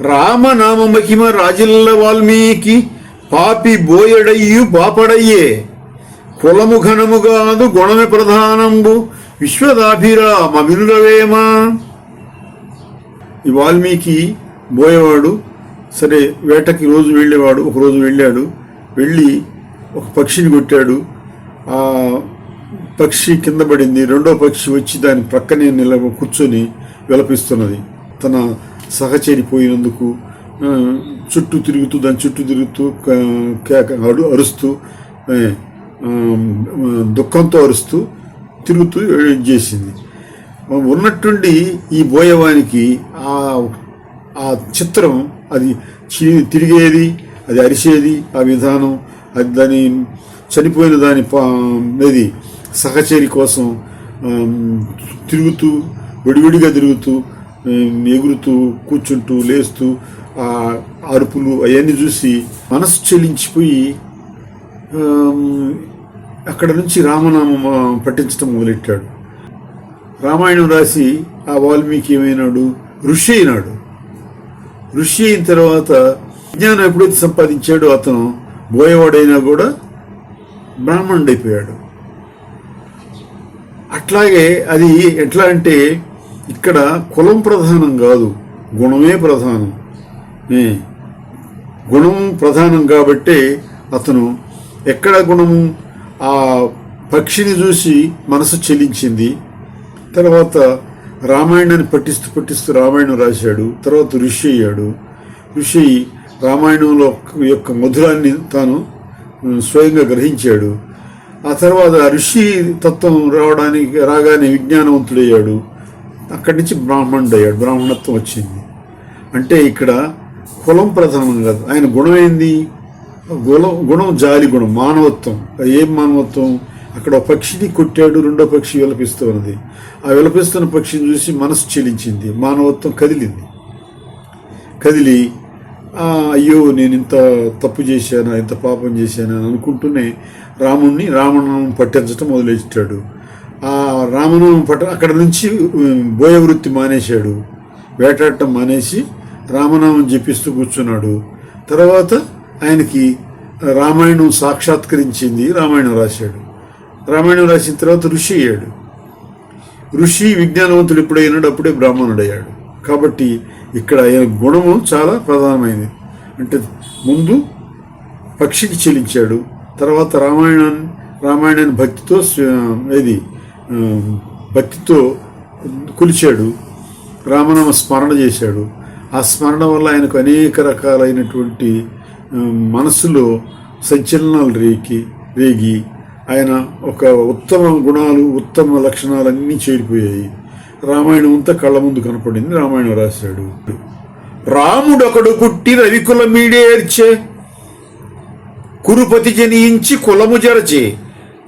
రామనామ మహిమ రాజిల్ల వాల్మీకి పాపి బోయడయ్యు పాపడయ్యే కులము ఘనముగాదు గుణమే ప్రధానంబు విశ్వదాభిరామ వినురవేమా ఈ వాల్మీకి బోయేవాడు సరే వేటకి రోజు వెళ్ళేవాడు ఒకరోజు వెళ్ళాడు వెళ్ళి ఒక పక్షిని కొట్టాడు. ఆ పక్షి కింద పడింది రెండో పక్షి వచ్చి దాని ప్రక్కనే నిల కూర్చొని విలపిస్తున్నది. తన సహచరి పోయినందుకు చుట్టూ తిరుగుతూ దాని చుట్టూ తిరుగుతూ అడు అరుస్తూ దుఃఖంతో అరుస్తూ తిరుగుతూ చేసింది. ఉన్నట్టుండి ఈ బోయవానికి ఆ ఆ చిత్రం అది తిరిగేది అది అరిసేది ఆ విధానం అది దాని చనిపోయిన దాని పా- ఇది సహచరి కోసం తిరుగుతూ విడివిడిగా తిరుగుతూ ఎగురుతూ కూర్చుంటూ లేస్తూ ఆ అరుపులు అవన్నీ చూసి మనసు చెలించిపోయి అక్కడ నుంచి రామనామం పఠించడం మొదలెట్టాడు. రామాయణం రాసి ఆ వాల్మీకి ఏమైనాడు? ఋషి అయినాడు. ఋషి అయిన తర్వాత విజ్ఞానం ఎప్పుడైతే సంపాదించాడో. అతను బోయవాడైనా కూడా బ్రాహ్మణుడైపోయాడు. అట్లాగే అది ఎట్లా అంటే ఇక్కడ కులం ప్రధానం కాదు గుణమే ప్రధానం. గుణం ప్రధానం కాబట్టే అతను ఎక్కడ గుణము? ఆ పక్షిని చూసి మనసు చెలించింది. తర్వాత రామాయణాన్ని పట్టిస్తూ పట్టిస్తూ రామాయణం రాశాడు. తర్వాత ఋషి అయ్యాడు. ఋషి రామాయణంలో యొక్క మధురాన్ని తాను స్వయంగా గ్రహించాడు. ఆ తర్వాత ఆ ఋషి తత్వం రావడానికి రాగానే విజ్ఞానవంతుడయ్యాడు. అక్కడి నుంచి బ్రాహ్మణుడు అయ్యాడు బ్రాహ్మణత్వం వచ్చింది. అంటే ఇక్కడ కులం ప్రధానం కాదు. ఆయన గుణం ఏంది? గుణం గుణం జాలి గుణం మానవత్వం. ఏం మానవత్వం? అక్కడ ఒక పక్షిని కొట్టాడు రెండో పక్షి విలపిస్తూ ఉన్నది. ఆ విలపిస్తున్న పక్షిని చూసి మనసు చెలించింది. మానవత్వం కదిలింది. కదిలి అయ్యో నేను ఇంత తప్పు చేశానా ఇంత పాపం చేశానా అని అనుకుంటూనే రాముణ్ణి రామనామం పట్టించటం మొదలెట్టాడు ఆ రామనామం పట అక్కడ నుంచి బోయ వృత్తి మానేశాడు. వేటాడటం మానేసి రామనామం జపిస్తూ కూర్చున్నాడు. తర్వాత ఆయనకి రామాయణం సాక్షాత్కరించింది రామాయణం రాశాడు. రామాయణం రాసిన తర్వాత ఋషి అయ్యాడు. ఋషి విజ్ఞానవంతుడు ఎప్పుడైనాడు అప్పుడే బ్రాహ్మణుడయ్యాడు. కాబట్టి ఇక్కడ ఆయన గుణము చాలా ప్రధానమైనది. అంటే ముందు పక్షికి చెల్లించాడు తర్వాత రామాయణాన్ని రామాయణాన్ని భక్తితో ఇది భక్తితో కొలిచాడు రామనామ స్మరణ చేశాడు. ఆ స్మరణ వల్ల ఆయనకు అనేక రకాలైనటువంటి మనసులో సంచలనాలు రేకి రేగి ఆయన ఒక ఉత్తమ గుణాలు ఉత్తమ లక్షణాలన్నీ చేరిపోయాయి. రామాయణం అంతా కళ్ళ ముందు కనపడింది రామాయణం రాశాడు. రాముడొకడు పుట్టి రవికుల మీడేర్చే కురుపతి జనించి కులము జరచే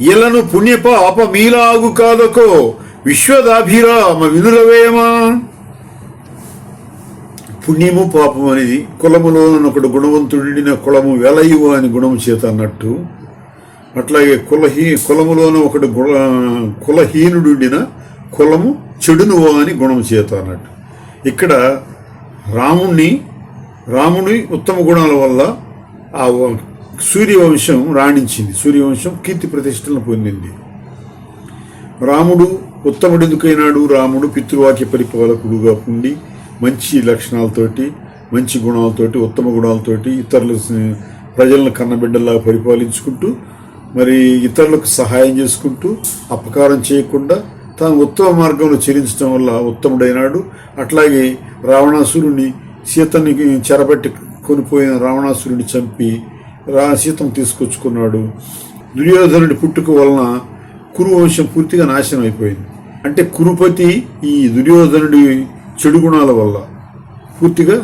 ఇలను పుణ్యపాప మీలాగు కాదకో విశ్వదాభిరామ వినురవేమా పుణ్యము పాపం అనేది కులములో ఒకడు గుణవంతుడిన కులము వెలయు అని గుణము చేత అన్నట్టు. అట్లాగే కులహీ కులములోన ఒకడు గుణ కులహీనుడుండిన కులము చెడును అని గుణము చేత అన్నట్టు. ఇక్కడ రాముణ్ణి రాముని ఉత్తమ గుణాల వల్ల ఆ సూర్యవంశం రాణించింది. సూర్యవంశం కీర్తి ప్రతిష్టలను పొందింది. రాముడు ఉత్తముడెందుకైనాడు? రాముడు పితృవాక్య పరిపాలకుడుగా ఉండి మంచి లక్షణాలతోటి మంచి గుణాలతోటి ఉత్తమ గుణాలతోటి ఇతరుల ప్రజలను కన్నబిడ్డల్లా పరిపాలించుకుంటూ మరి ఇతరులకు సహాయం చేసుకుంటూ అపకారం చేయకుండా తాను ఉత్తమ మార్గంలో చెల్లించడం వల్ల ఉత్తముడైనాడు. అట్లాగే రావణాసురుని సీతని చెరబెట్టి కొనిపోయిన రావణాసురుడిని చంపి రా సీతను తీసుకొచ్చుకున్నాడు. దుర్యోధనుడి పుట్టుక వలన కురు వంశం పూర్తిగా నాశనం అయిపోయింది. అంటే కురుపతి ఈ దుర్యోధనుడి చెడు గుణాల వల్ల. పూర్తిగా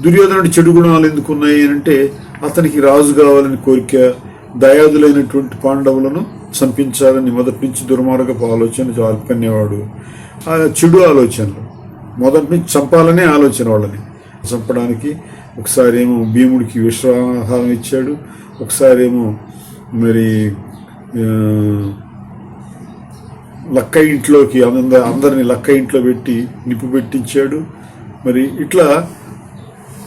దుర్యోధనుడి చెడు గుణాలు ఎందుకు ఉన్నాయి అంటే అతనికి రాజు కావాలని కోరిక దయాదులైనటువంటి పాండవులను చంపించాలని మొదటి నుంచి దుర్మార్గపు ఆలోచన అల్పనేవాడు ఆ చెడు ఆలోచనలు. మొదటి నుంచి చంపాలనే ఆలోచన వాళ్ళని చంపడానికి ఒకసారి ఏమో భీముడికి విశ్వాహారం ఇచ్చాడు. ఒకసారి ఏమో మరి లక్క ఇంట్లోకి అంద అందరిని లక్క ఇంట్లో పెట్టి నిప్పు పెట్టించాడు. మరి ఇట్లా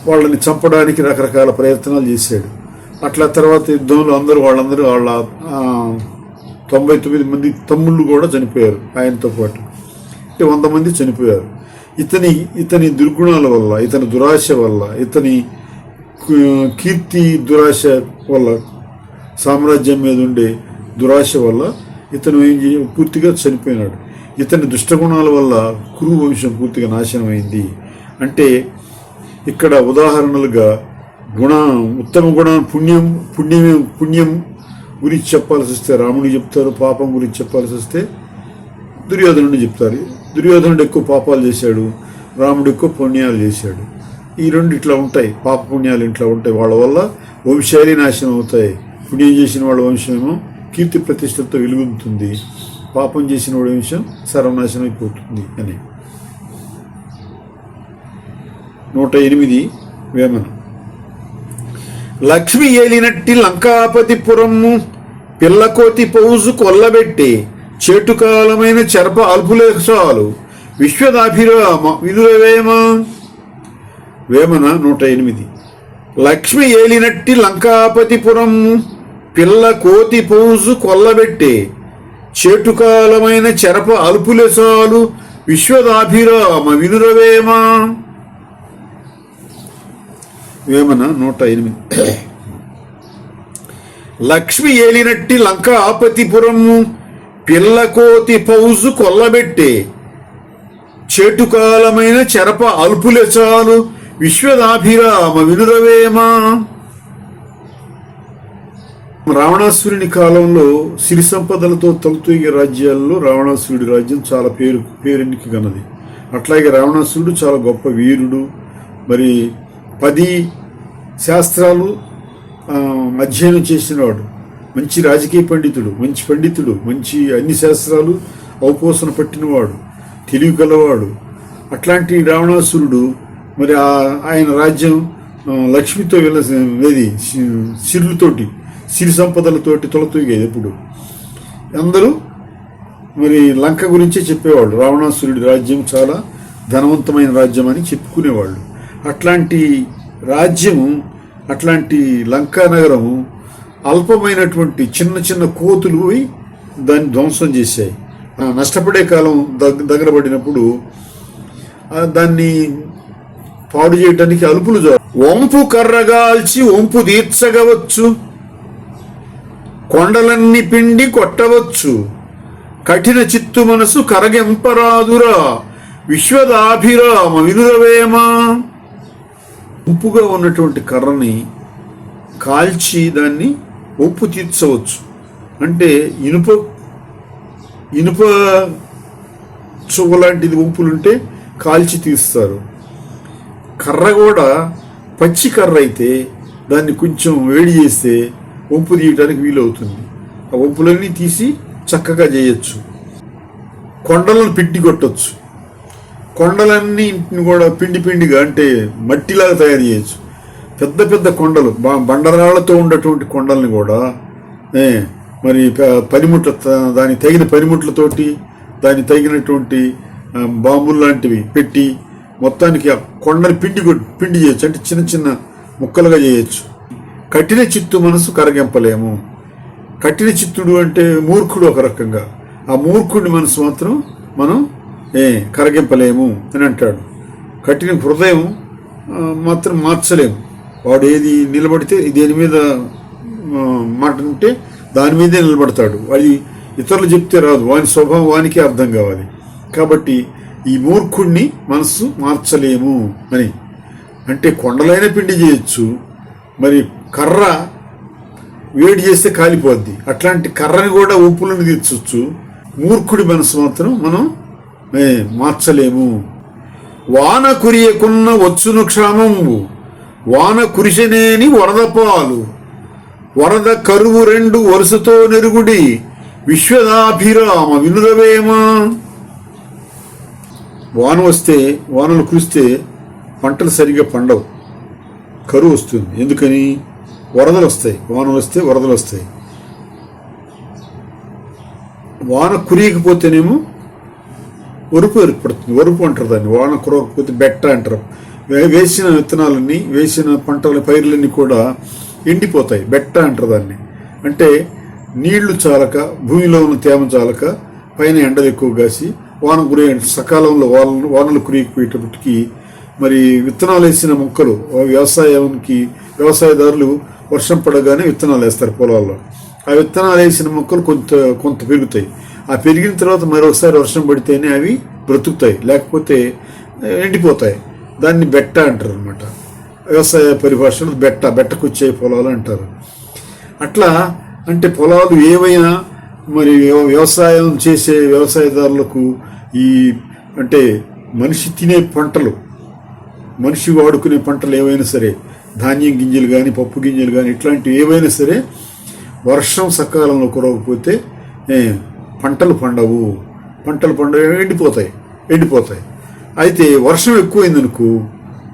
వాళ్ళని చంపడానికి రకరకాల ప్రయత్నాలు చేశాడు. అట్లా తర్వాత యుద్ధంలో అందరూ వాళ్ళందరూ వాళ్ళ తొంభై తొమ్మిది మంది తమ్ముళ్ళు కూడా చనిపోయారు ఆయనతో పాటు. వంద మంది చనిపోయారు. ఇతని ఇతని దుర్గుణాల వల్ల ఇతని దురాశ వల్ల ఇతని కీర్తి దురాశ వల్ల సామ్రాజ్యం మీద ఉండే దురాశ వల్ల ఇతను ఏం చేయ పూర్తిగా చనిపోయినాడు. ఇతని దుష్టగుణాల వల్ల కురు వంశం పూర్తిగా నాశనమైంది. అంటే ఇక్కడ ఉదాహరణలుగా గుణ ఉత్తమ గుణం పుణ్యం పుణ్యమే పుణ్యం గురించి చెప్పాల్సి వస్తే రాముడికి చెప్తారు పాపం గురించి చెప్పాల్సి వస్తే దుర్యోధనుడిని చెప్తారు. దుర్యోధనుడు ఎక్కువ పాపాలు చేశాడు రాముడు ఎక్కువ పుణ్యాలు చేశాడు. ఈ రెండు ఇట్లా ఉంటాయి పాప పుణ్యాలు ఇట్లా ఉంటాయి. వాళ్ళ వల్ల వంశాలే నాశనం అవుతాయి. పుణ్యం చేసిన వాళ్ళ వంశమేమో కీర్తి ప్రతిష్టతో వెలుగుతుంది పాపం చేసిన వాడి వంశం సర్వనాశనం అయిపోతుంది అని. నూట ఎనిమిది వేమన. లక్ష్మి ఏలినట్టి లంకాపతిపురము పిల్లకోతి పౌజు కొల్లబెట్టి చేటుకాలమైన చెరప అల్పులేసాలు విశ్వదాభిరామ విదురవేమ వేమన నూట ఎనిమిది. లక్ష్మి ఏలినట్టి లంకాపతిపురము పిల్ల కోతి పూజు కొల్లబెట్టే. చేటుకాలమైన చెరప అల్పులెసాలు విశ్వదాభిరామ వినురవేమ వేమన నూట ఎనిమిది. లక్ష్మి ఏలినట్టి లంకాపతిపురము పిల్లకోతి పౌజు కొల్లబెట్టే. చేటుకాలమైన చెరప అల్పులెచాలు విశ్వదాభిరామ వినురవేమ. రావణాసురుని కాలంలో సిరి సంపదలతో తొలతూగే రాజ్యాల్లో రావణాసురుడి రాజ్యం చాలా పేరు పేరెన్నిక గన్నది. అట్లాగే రావణాసురుడు చాలా గొప్ప వీరుడు. మరి పది శాస్త్రాలు అధ్యయనం చేసినవాడు. మంచి రాజకీయ పండితుడు మంచి పండితుడు మంచి అన్ని శాస్త్రాలు ఔపోసన పట్టినవాడు తెలివి గలవాడు. అట్లాంటి రావణాసురుడు మరి ఆ- ఆయన రాజ్యం లక్ష్మితో వెళ్ళేది సిరులతోటి సిరి సంపదలతోటి తొలతూగేది ఎప్పుడు. అందరూ మరి లంక గురించే చెప్పేవాళ్ళు. రావణాసురుడి రాజ్యం చాలా ధనవంతమైన రాజ్యం అని చెప్పుకునేవాళ్ళు. అట్లాంటి రాజ్యము అట్లాంటి లంకా నగరము అల్పమైనటువంటి చిన్న చిన్న కోతులు పోయి దాన్ని ధ్వంసం చేశాయి. నష్టపడే కాలం దగ్ దగ్గర పడినప్పుడు దాన్ని పాడు చేయటానికి అలుపులు వంపు కర్రగాల్చి వంపు తీర్చగవచ్చు. కొండలన్నీ పిండి కొట్టవచ్చు. కఠిన చిత్తు మనసు కరగెంపరాదురా. విశ్వదాభిరామ వినురవేమ ఉప్పుగా ఉన్నటువంటి కర్రని కాల్చి దాన్ని ఉప్పు తీర్చవచ్చు. అంటే ఇనుప ఇనుప చువ్వ లాంటిది ఉప్పులుంటే కాల్చి తీస్తారు. కర్ర కూడా పచ్చి కర్ర అయితే దాన్ని కొంచెం వేడి చేస్తే వంపు తీయటానికి వీలవుతుంది. ఆ వంపులన్నీ తీసి చక్కగా చేయొచ్చు. కొండలను పిండి కొట్టచ్చు. కొండలన్నీ కూడా పిండి పిండిగా అంటే మట్టిలాగా తయారు చేయొచ్చు. పెద్ద పెద్ద కొండలు బండరాళ్ళతో ఉన్నటువంటి కొండల్ని కూడా మరి ప- పనిముట్ల త- దానికి తగిన పనిముట్లతోటి దానికి తగినటువంటి బాంబులు లాంటివి పెట్టి మొత్తానికి ఆ కొండని పిండి పిండి చేయొచ్చు. అంటే చిన్న చిన్న ముక్కలుగా చేయొచ్చు. కఠిన చిత్తు మనసు కరగింపలేము. కఠిన చిత్తుడు అంటే మూర్ఖుడు ఒక రకంగా. ఆ మూర్ఖుడి మనసు మాత్రం మనం ఏ కరగింపలేము అని అంటాడు. కఠిన హృదయం మాత్రం మార్చలేము. వాడు ఏది నిలబడితే దేని మీద మాట ఉంటే దాని మీదే నిలబడతాడు. అది ఇతరులు చెప్తే రాదు. వాని స్వభావం వానికే అర్థం కావాలి. కాబట్టి ఈ మూర్ఖుణ్ణి మనస్సు మార్చలేము అని. అంటే కొండలైన పిండి చేయొచ్చు. మరి కర్ర వేడి చేస్తే కాలిపోద్ది. అట్లాంటి కర్రని కూడా ఉప్పులను తీర్చొచ్చు. మూర్ఖుడి మనసు మాత్రం మనం మార్చలేము. వాన కురియకున్న వచ్చును క్షామము వాన కురిసినేని వరద పాలు. వరద కరువు రెండు వరుసతో నెరుగుడి. విశ్వదాభిరామ వినురవేమా వాన వస్తే వానలు కురిస్తే పంటలు సరిగ్గా పండవు. కరువు వస్తుంది. ఎందుకని? వరదలు వస్తాయి. వానలు వస్తే వరదలు వస్తాయి. వాన కురియకపోతేనేమో ఒరుపు ఏర్పడుతుంది. ఒరుపు అంటారు దాన్ని. వాన కురవకపోతే బెట్ట అంటారు. వేసిన విత్తనాలన్నీ వేసిన పంటల పైర్లన్నీ కూడా ఎండిపోతాయి. బెట్ట అంటారు దాన్ని. అంటే నీళ్ళు చాలక భూమిలో ఉన్న తేమ చాలక పైన ఎండలు ఎక్కువ కాసి వాన గురి సకాలంలో వానలు వానలు కురిగిపోయేటప్పటికి మరి విత్తనాలు వేసిన మొక్కలు ఆ వ్యవసాయానికి వ్యవసాయదారులు వర్షం పడగానే విత్తనాలు వేస్తారు పొలాల్లో. ఆ విత్తనాలు వేసిన మొక్కలు కొంత కొంత పెరుగుతాయి. ఆ పెరిగిన తర్వాత మరొకసారి వర్షం పడితేనే అవి బ్రతుకుతాయి. లేకపోతే ఎండిపోతాయి. దాన్ని బెట్ట అంటారు అనమాట వ్యవసాయ పరిభాషలో బెట్ట బెట్టకొచ్చే పొలాలు అంటారు. అట్లా అంటే పొలాలు ఏవైనా మరి వ్యవసాయం చేసే వ్యవసాయదారులకు ఈ అంటే మనిషి తినే పంటలు మనిషి వాడుకునే పంటలు ఏవైనా సరే ధాన్యం గింజలు కానీ పప్పు గింజలు కానీ ఇట్లాంటివి ఏవైనా సరే వర్షం సకాలంలో కురవకపోతే పంటలు పండవు. పంటలు పండవు ఎండిపోతాయి ఎండిపోతాయి. అయితే వర్షం ఎక్కువైందనుకో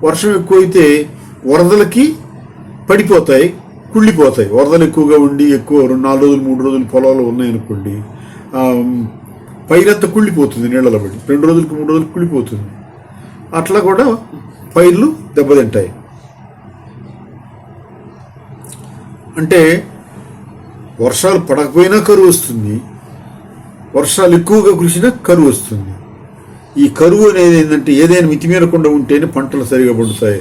వర్షం ఎక్కువైతే వరదలకి పడిపోతాయి కుళ్ళిపోతాయి. వరదలు ఎక్కువగా ఉండి ఎక్కువ రెండు నాలుగు రోజులు మూడు రోజులు పొలాలు ఉన్నాయనుకోండి పైరంతా కుళ్ళిపోతుంది నీళ్ళలో పడి. రెండు రోజులకు మూడు రోజులు కుళ్ళిపోతుంది. అట్లా కూడా పైర్లు దెబ్బతింటాయి. అంటే వర్షాలు పడకపోయినా కరువు వస్తుంది. వర్షాలు ఎక్కువగా కురిసినా కరువు వస్తుంది. ఈ కరువు అనేది ఏంటంటే ఏదైనా మితిమీరకుండా ఉంటేనే పంటలు సరిగా పండుతాయి.